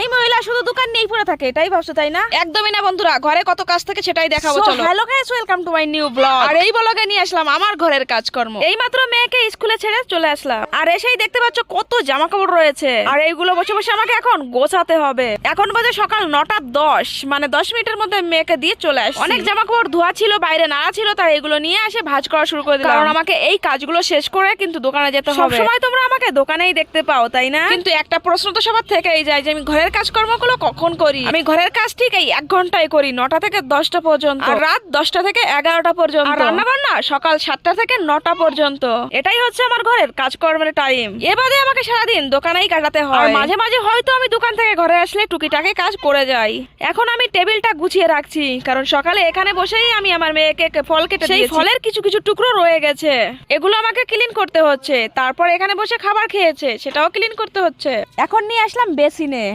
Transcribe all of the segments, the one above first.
এই মহিলা শুধু দোকান নিয়েই পড়ে থাকে এটাই ভাবছ তাই না? একদমই না বন্ধুরা ঘরে কত কাজ থাকে সেটাই দেখাবো চলো। Hello guys welcome to my new vlog আর এই ব্লগে নিয়ে আসলাম আমার ঘরের কাজকর্ম। এই মাত্র মেয়েকে স্কুলে ছেড়ে চলে আসলাম। আর এসেই দেখতে পাচ্ছ কত জামা কাপড় রয়েছে। আর এইগুলো বসে বসে আমাকে এখন গোছাতে হবে। এখন বাজে সকাল নটা দশ মানে দশ মিনিটের মধ্যে মেয়েকে দিয়ে চলে আসছি। অনেক জামা কাপড় ধোয়া ছিল বাইরে নাড়া ছিল তাই এগুলো নিয়ে এসে ভাঁজ করা শুরু করে দিলাম। কারণ আমাকে এই কাজগুলো শেষ করে কিন্তু দোকানে যেতে হবে। সবসময় তোমরা আমাকে দোকানেই দেখতে পাও তাই না? কিন্তু একটা প্রশ্ন তো সবার থেকেই যায় যে আমি ঘরের কাজকর্মগুলো কখন করি? আমি ঘরের কাজ ঠিক এই এক ঘন্টায় করি নটা থেকে দশটা পর্যন্ত। আর রাত দশটা থেকে এগারোটা পর্যন্ত। আর রান্না বান্না সকাল সাতটা থেকে নটা পর্যন্ত। এটাই হচ্ছে আমার ঘরের কাজকর্মের টাইম। এবারে আমাকে সারাদিন দোকানেই কাটাতে আর হয় মাঝে মাঝে হয়তো আমি দোকান থেকে ঘরে আসলে টুকিটাকে কাজ করে যাই। এখন আমি টেবিলটা গুছিয়ে রাখছি কারণ সকালে এখানে বসেই আমি আমার মেয়েকে ফল কেটে সেই ফলের কিছু কিছু টুকরো রয়ে গেছে। এগুলো আমাকে ক্লিন করতে হচ্ছে। তারপর এখানে বসে খাবার খেয়েছে সেটাও ক্লিন করতে হচ্ছে। এখন নিয়ে আসলাম বেসিনে।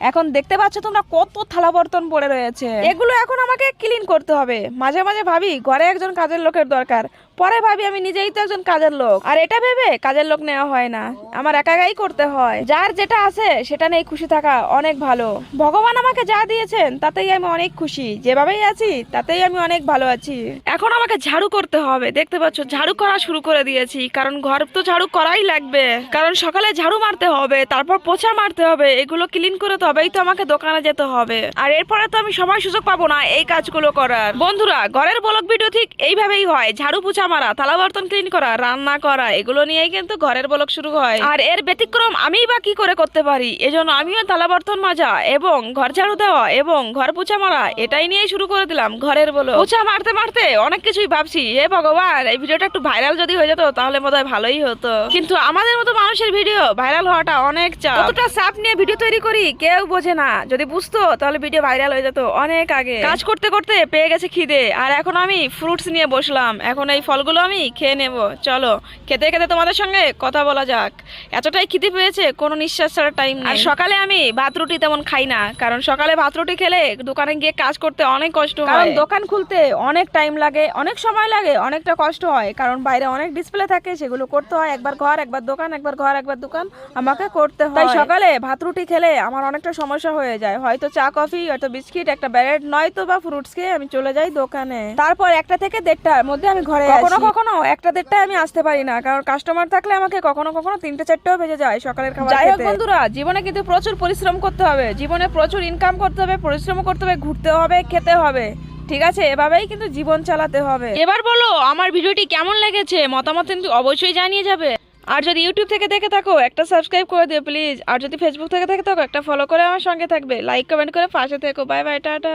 এখন দেখতে পাচ্ছ তোমরা কত থালা বর্তন পড়ে রয়েছে। এগুলো এখন আমাকে ক্লিন করতে হবে। মাঝে মাঝে ভাবি, ঘরে একজন কাজের লোকের দরকার। পরে ভাবি আমি নিজেই তো একজন কাজের লোক। আর এটা ভেবে কাজের লোক নেওয়া হয় না। আমার একা একাই করতে হয়। যার যেটা আছে, সেটা নেই খুশি থাকা অনেক ভালো। ভগবান আমাকে যা দিয়েছেন, তাতেই আমি অনেক খুশি। যেভাবেই আছি, তাতেই আমি অনেক ভালো আছি। এখন আমাকে ঝাড়ু করতে হবে। দেখতে পাচ্ছ, ঝাড়ু করা শুরু করে দিয়েছি। কারণ ঘর তো ঝাড়ু করাই লাগবে। কারণ সকালে ঝাড়ু মারতে হবে, তারপর পোছা মারতে হবে, এগুলো ক্লিন করে তবেই তো আমাকে দোকানে যেতে হবে। আর এরপরে তো আমি সময় সুযোগ পাবো না এই কাজগুলো করার। বন্ধুরা, ঘরের ব্লগ ভিডিও ঠিক এইভাবেই হয়। ঝাড়ু পোছা মারা থালা বর্তন ক্লিন করা রান্না করা এগুলো নিয়েই কিন্তু ঘরের বলক শুরু হয়। আর এর ব্যতিক্রম আমি বা কি করে করতে পারি? এজন্য আমিও থালা বর্তন মাজা এবং ঘর ঝাড়ু দেওয়া এবং ঘর পোছা মারা এটাই নিয়েই শুরু করে দিলাম ঘরের বলো পোছা মারতে মারতে অনেক কিছুই ভাবছি। হে ভগবান এই ভিডিওটা একটু ভাইরাল যদি হয়ে যেত তাহলে বোধহয় ভালোই হতো। কিন্তু আমাদের মতো মানুষের ভিডিও ভাইরাল হওয়াটা অনেক চাপ। কতটা চাপ নিয়ে ভিডিও তৈরি করি কেউ বোঝে না। যদি বুঝতো তাহলে ভিডিও ভাইরাল হয়ে যেত অনেক আগে। কাজ করতে করতে পেয়ে গেছে খিদে। আর এখন আমি ফ্রুটস নিয়ে বসলাম। এখন এই ফলগুলো আমি খেয়ে নেব। চলো খেতে খেতে তোমাদের সঙ্গে কথা বলা যাক। এতটাই খিদে পেয়েছে কোনো নিঃশ্বাস ছাড়া টাইম আর সকালে আমি ভাত রুটি তেমন খাই না কারণ সকালে ভাত রুটি খেলে দোকানে গিয়ে কাজ করতে অনেক কষ্ট হয়। কারণ দোকান খুলতে অনেক টাইম লাগে অনেক সময় লাগে অনেকটা কষ্ট হয়। কারণ বাইরে অনেক ডিসপ্লে থাকে সেগুলো করতে হয় একবার ঘর একবার দোকান একবার ঘর একবার দোকান আমাকে করতে হয়। তাই সকালে ভাত রুটি খেলে আমার অনেকটা সমস্যা হয়ে যায়। হয়তো চা কফি হয়তো বিস্কিট একটা ব্রেড নয়তো বা ফ্রুটস খেয়ে আমি চলে যাই দোকানে। তারপর একটা থেকে দেড়টার মধ্যে আমি ঘরে কখনো কখনো একটা দেড়টায় আমি আসতে পারি না। কারণ কাস্টমার থাকলে আমাকে কখনো কখনো তিনটে চারটেও বেজে যায় সকালের খাবার যাই হোক বন্ধুরা জীবনে কিন্তু প্রচুর পরিশ্রম করতে হবে। জীবনে প্রচুর ইনকাম করতে হবে পরিশ্রম করতে হবে ঘুরতে হবে খেতে হবে। ঠিক আছে? এভাবেই কিন্তু জীবন চালাতে হবে। এবার বলো আমার ভিডিওটি কেমন লেগেছে? মতামত কিন্তু অবশ্যই জানিয়ে যাবে। আর যদি ইউটিউব থেকে দেখে থাকো একটা সাবস্ক্রাইব করে দিও প্লিজ আর যদি ফেসবুক থেকে দেখে থাকো একটা ফলো করে আমার সঙ্গে থাকবে। লাইক কমেন্ট করে পাশে থেকো। Bye bye tata.